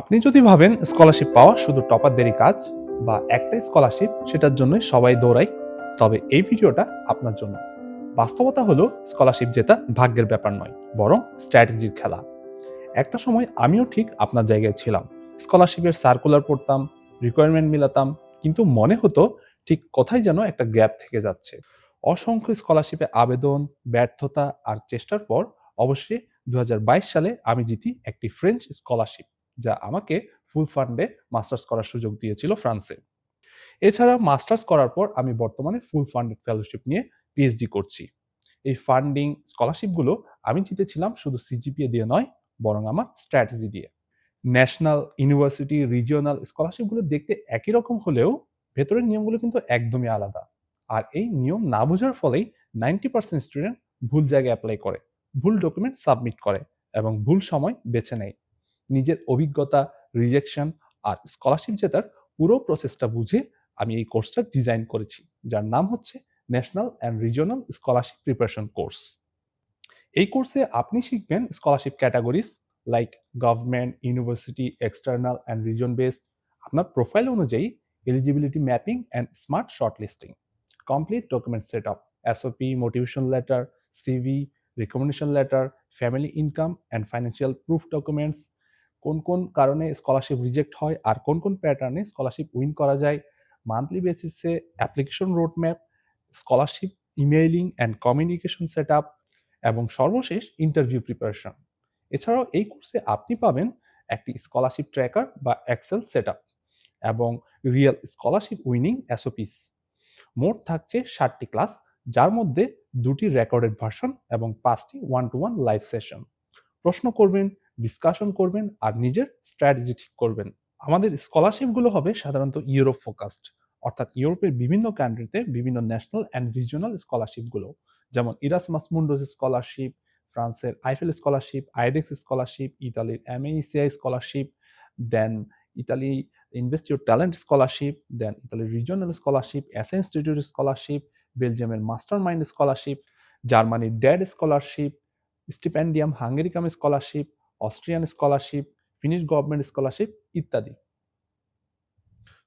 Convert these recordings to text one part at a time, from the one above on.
আপনি যদি ভাবেন স্কলারশিপ পাওয়া শুধু টপারদেরই কাজ বা একটাই স্কলারশিপ সেটার জন্য সবাই দৌড়ায় তবে এই ভিডিওটা আপনার জন্য। বাস্তবতা হলো স্কলারশিপ জেতা ভাগ্যের ব্যাপার নয়, বরং স্ট্র্যাটেজির খেলা। একটা সময় আমিও ঠিক আপনার জায়গায় ছিলাম। স্কলারশিপের সার্কুলার পড়তাম রিকোয়ারমেন্ট মিলাতাম, কিন্তু মনে হতো ঠিক কোথায় যেন একটা গ্যাপ থেকে যাচ্ছে। অসংখ্য স্কলারশিপে আবেদন, ব্যর্থতা আর চেষ্টার পর অবশ্যই দু হাজার বাইশ সালে আমি জিতি একটি ফ্রেঞ্চ স্কলারশিপ যা আমাকে ফুল ফান্ডে মাস্টার্স করার সুযোগ দিয়েছিল ফ্রান্সে। এছাড়া মাস্টার্স করার পর আমি বর্তমানে ফুল ফান্ডেড ফেলোশিপ নিয়ে পিএইচডি করছি। এই ফান্ডিং স্কলারশিপগুলো আমি জিতেছিলাম শুধু সিজিপিএ দিয়ে নয়, বরং আমার স্ট্র্যাটেজি দিয়ে। ন্যাশনাল ইউনিভার্সিটি রিজিওনাল স্কলারশিপগুলো দেখতে একই রকম হলেও ভেতরের নিয়মগুলো কিন্তু একদমই আলাদা। আর এই নিয়ম না বোঝার ফলেই নাইনটি পার্সেন্ট স্টুডেন্ট ভুল জায়গায় অ্যাপ্লাই করে, ভুল ডকুমেন্ট সাবমিট করে এবং ভুল সময় বেছে নেয়। নিজের অভিজ্ঞতা রিজেকশন আর স্কলারশিপ জেতার পুরো প্রসেসটা বুঝে আমি এই কোর্সটা ডিজাইন করেছি, যার নাম হচ্ছে national and regional scholarship preparation course এই কোর্সে আপনি শিখবেন scholarship categories like government university external and region based আপনার প্রোফাইল অনুযায়ী eligibility mapping and smart shortlisting complete document set up SOP motivation letter CV recommendation letter family income and financial proof documents কোন কোন কারণে scholarship reject হয় আর কোন কোন প্যাটার্নে scholarship win করা যায়। মান্থলি বেসিসে application road map scholarship emailing and communication set up এবং সর্বশেষ ইন্টারভিউ প্রিপারেশন এছাড়াও এই কোর্সে আপনি পাবেন একটি স্কলারশিপ ট্র্যাকার বা এক্সেল সেট এবং রিয়েল স্কলারশিপ উইনিং এসওপিস মোট থাকছে ষাটটি ক্লাস যার মধ্যে দুটি রেকর্ডেড ভার্সন এবং পাঁচটি one to one live session প্রশ্ন করবেন ডিসকাশন করবেন আর নিজের স্ট্র্যাটেজি ঠিক করবেন। আমাদের স্কলারশিপগুলো হবে সাধারণত ইউরোপ ফোকাসড অর্থাৎ ইউরোপের বিভিন্ন কান্ট্রিতে বিভিন্ন ন্যাশনাল অ্যান্ড রিজিওনাল স্কলারশিপগুলো যেমন ইরাসমাস মুন্ডোস স্কলারশিপ ফ্রান্সের আইফেল স্কলারশিপ আইডেক্স স্কলারশিপ ইতালির MAECI scholarship then Italy Invest Your Talent scholarship then ইতালির regional scholarship S Institute scholarship বেলজিয়ামের মাস্টার মাইন্ড স্কলারশিপ জার্মানির DAAD scholarship Stipendium Hungaricum scholarship Austrian scholarship Finnish government scholarship ইত্যাদি।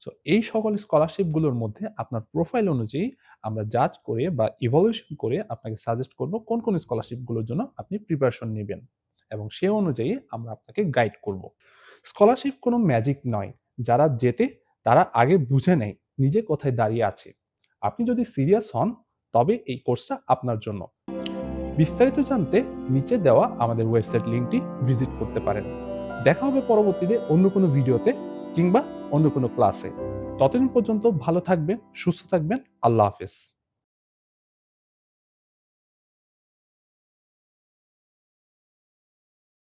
So এই সকল স্কলারশিপগুলোর মধ্যে আপনার profile অনুযায়ী আমরা জাজ করে বা ইভলিউশন করে আপনাকে সাজেস্ট করব কোন কোন স্কলারশিপগুলোর জন্য আপনি প্রিপারেশন নেবেন এবং সে অনুযায়ী আমরা আপনাকে গাইড করব। স্কলারশিপ কোনো ম্যাজিক নয়। যারা যেতে তারা আগে বুঝে নেয়, নিজে কোথায় দাঁড়িয়ে আছে। আপনি যদি সিরিয়াস হন, তবে এই কোর্সটা আপনার জন্য। বিস্তারিত জানতে নিচে দেওয়া আমাদের ওয়েবসাইট লিঙ্কটি ভিজিট করতে পারেন। দেখা হবে পরবর্তীতে অন্য কোনো ভিডিওতে কিংবা অন্য কোনো ক্লাসে। ততদিন পর্যন্ত ভালো থাকবেন, সুস্থ থাকবেন। আল্লাহ হাফেজ।